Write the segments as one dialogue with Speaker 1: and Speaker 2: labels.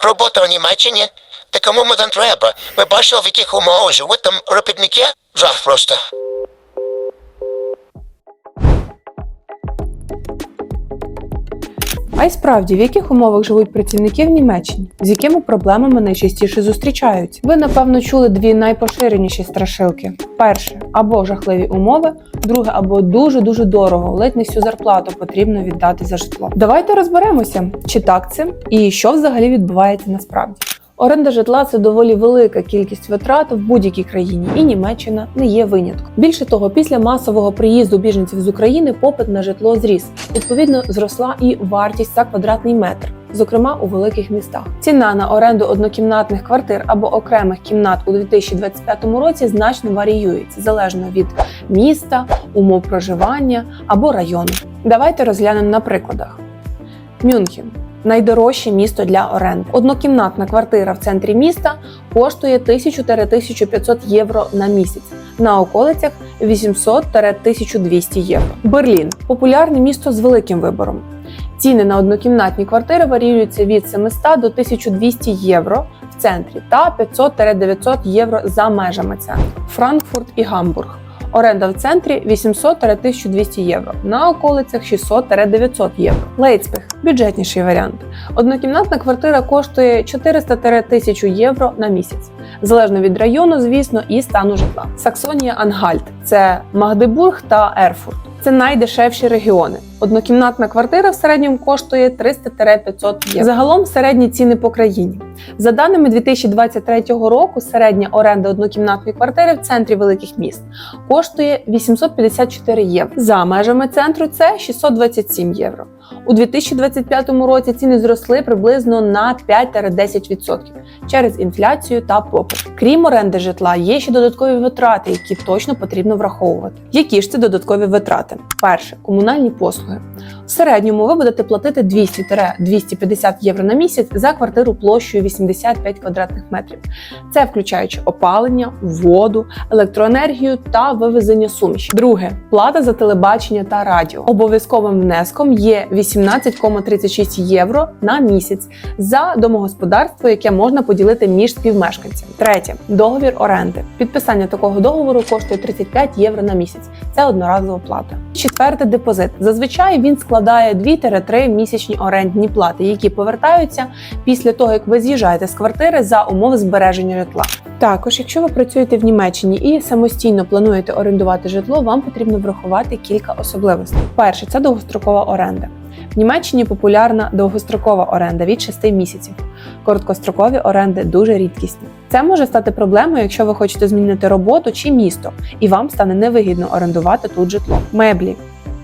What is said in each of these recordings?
Speaker 1: робота у Німеччині? Та кому ми там треба? Ми бачили, в яких умовах живуть там робітники? Жах просто.
Speaker 2: А й справді, в яких умовах живуть працівники в Німеччині, з якими проблемами найчастіше зустрічаються? Ви напевно чули дві найпоширеніші страшилки: перше або жахливі умови, друге або дуже дуже дорого, ледь не всю зарплату потрібно віддати за житло. Давайте розберемося, чи так це і що взагалі відбувається насправді. Оренда житла це доволі велика кількість витрат в будь-якій країні, і Німеччина не є винятком. Більше того, після масового приїзду біженців з України попит на житло зріс. Відповідно, зросла і вартість за квадратний метр. Зокрема, у великих містах ціна на оренду однокімнатних квартир або окремих кімнат у 2025 році значно варіюється залежно від міста, умов проживання або району. Давайте розглянемо на прикладах. Мюнхен найдорожче місто для оренди. Однокімнатна квартира в центрі міста коштує 1000-1500 євро на місяць. На околицях 800-1200 євро. Берлін популярне місто з великим вибором. Ціни на однокімнатні квартири варіюються від 700 до 1200 євро в центрі та 500-900 євро за межами центру. Франкфурт і Гамбург. Оренда в центрі 800-1200 євро, на околицях 600-900 євро. Лейцпіх бюджетніший варіант. Однокімнатна квартира коштує 400-1000 євро на місяць, залежно від району, звісно, і стану житла. Саксонія Ангальт це Магдебург та Ерфурт. Це найдешевші регіони. Однокімнатна квартира в середньому коштує 300-500 євро. Загалом середні ціни по країні. За даними 2023 року, середня оренда однокімнатної квартири в центрі великих міст коштує 854 євро. За межами центру це 627 євро. У 2025 році ціни зросли приблизно на 5-10% через інфляцію та попит. Крім оренди житла, є ще додаткові витрати, які точно потрібно враховувати. Які ж це додаткові витрати? Перше комунальні послуги. В середньому ви будете платити 200-250 євро на місяць за квартиру площею 85 квадратних метрів. Це включаючи опалення, воду, електроенергію та вивезення суміші. Друге плата за телебачення та радіо. Обов'язковим внеском є 18,36 євро на місяць за домогосподарство, яке можна поділити між співмешканцями. Третє договір оренди. Підписання такого договору коштує 35 євро на місяць. Це одноразова плата. Четверте депозит. Зазвичай він складає 2-3 місячні орендні плати, які повертаються після того, як ви з'їжджаєте з квартири за умови збереження житла. Також, якщо ви працюєте в Німеччині і самостійно плануєте орендувати житло, вам потрібно врахувати кілька особливостей. Перше це довгострокова оренда. В Німеччині популярна довгострокова оренда від 6 місяців. Короткострокові оренди дуже рідкісні. Це може стати проблемою, якщо ви хочете змінити роботу чи місто, і вам стане невигідно орендувати тут житло. Меблі.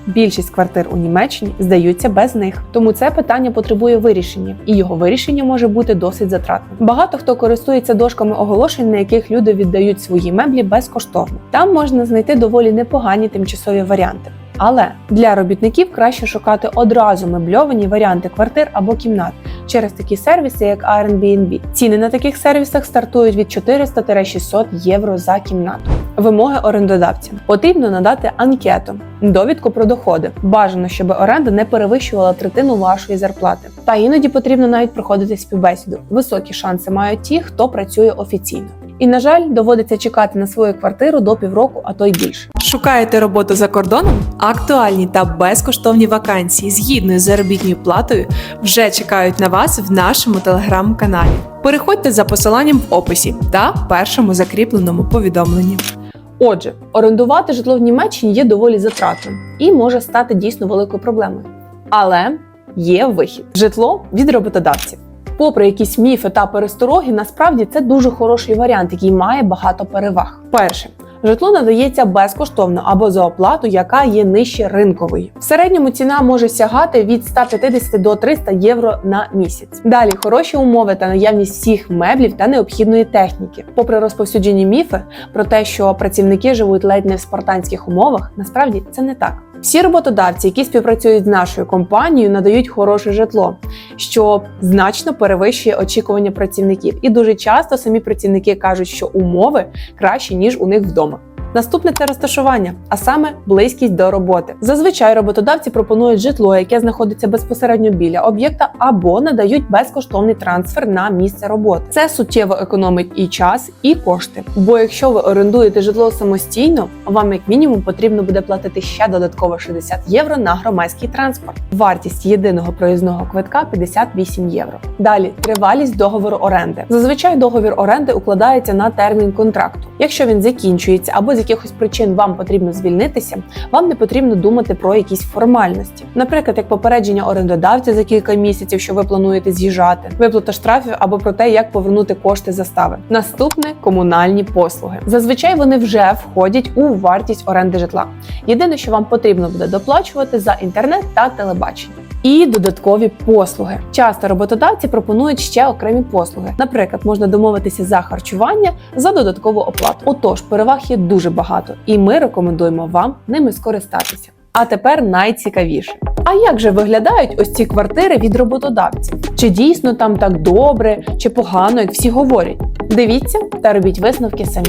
Speaker 2: Більшість квартир у Німеччині здаються без них, тому це питання потребує вирішення, і його вирішення може бути досить затратним. Багато хто користується дошками оголошень, на яких люди віддають свої меблі безкоштовно. Там можна знайти доволі непогані тимчасові варіанти. Але для робітників краще шукати одразу мебльовані варіанти квартир або кімнат через такі сервіси, як Airbnb. Ціни на таких сервісах стартують від 400-600 євро за кімнату. Вимоги орендодавця потрібно надати анкету, довідку про доходи. Бажано, щоб оренда не перевищувала третину вашої зарплати. Та іноді потрібно навіть проходити співбесіду. Високі шанси мають ті, хто працює офіційно. І на жаль, доводиться чекати на свою квартиру до півроку, а то й більше.
Speaker 3: Шукаєте роботу за кордоном? Актуальні та безкоштовні вакансії з заробітною платою вже чекають на вас в нашому телеграм-каналі. Переходьте за посиланням в описі та першому закріпленому повідомленні.
Speaker 2: Отже, орендувати житло в Німеччині є доволі затратним і може стати дійсно великою проблемою. Але є вихід: житло від роботодавців. Попри якісь міфи та перестороги, насправді це дуже хороший варіант, який має багато переваг. Перше. Житло надається безкоштовно або за оплату, яка є нижче ринкової. В середньому ціна може сягати від 150 до 300 євро на місяць. Далі хороші умови та наявність всіх меблів та необхідної техніки. Попри розповсюджені міфи про те, що працівники живуть ледь не в спартанських умовах, насправді це не так. Всі роботодавці, які співпрацюють з нашою компанією, надають хороше житло, що значно перевищує очікування працівників. І дуже часто самі працівники кажуть, що умови кращі ніж у них вдома. Наступне це розташування, а саме близькість до роботи. Зазвичай роботодавці пропонують житло, яке знаходиться безпосередньо біля об'єкта, або надають безкоштовний трансфер на місце роботи. Це суттєво економить і час, і кошти. Бо якщо ви орендуєте житло самостійно, вам як мінімум потрібно буде платити ще додатково 60 євро на громадський транспорт. Вартість єдиного проїзного квитка 58 євро. Далі тривалість договору оренди. Зазвичай договір оренди укладається на термін контракту. Якщо він закінчується або з якихось причин вам потрібно звільнитися, вам не потрібно думати про якісь формальності. Наприклад, як попередження орендодавця за кілька місяців, що ви плануєте з'їжджати, виплата штрафів або про те, як повернути кошти застави. Наступне комунальні послуги. Зазвичай вони вже входять у вартість оренди житла. Єдине, що вам потрібно буде доплачувати за інтернет та телебачення. І додаткові послуги. Часто роботодавці пропонують ще окремі послуги. Наприклад, можна домовитися за харчування за додаткову оплату. Отож, переваг є дуже багато, і ми рекомендуємо вам ними скористатися. А тепер найцікавіше. А як же виглядають ось ці квартири від роботодавців? Чи дійсно там так добре, чи погано, як всі говорять? Дивіться та робіть висновки самі.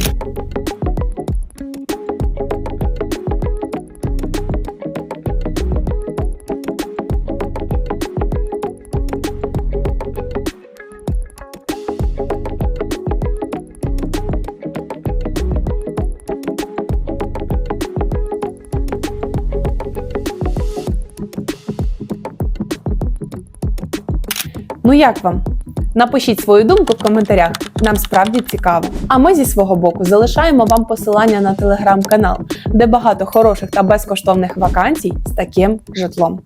Speaker 2: Ну як вам? Напишіть свою думку в коментарях, нам справді цікаво. А ми зі свого боку залишаємо вам посилання на телеграм-канал, де багато хороших та безкоштовних вакансій з таким житлом.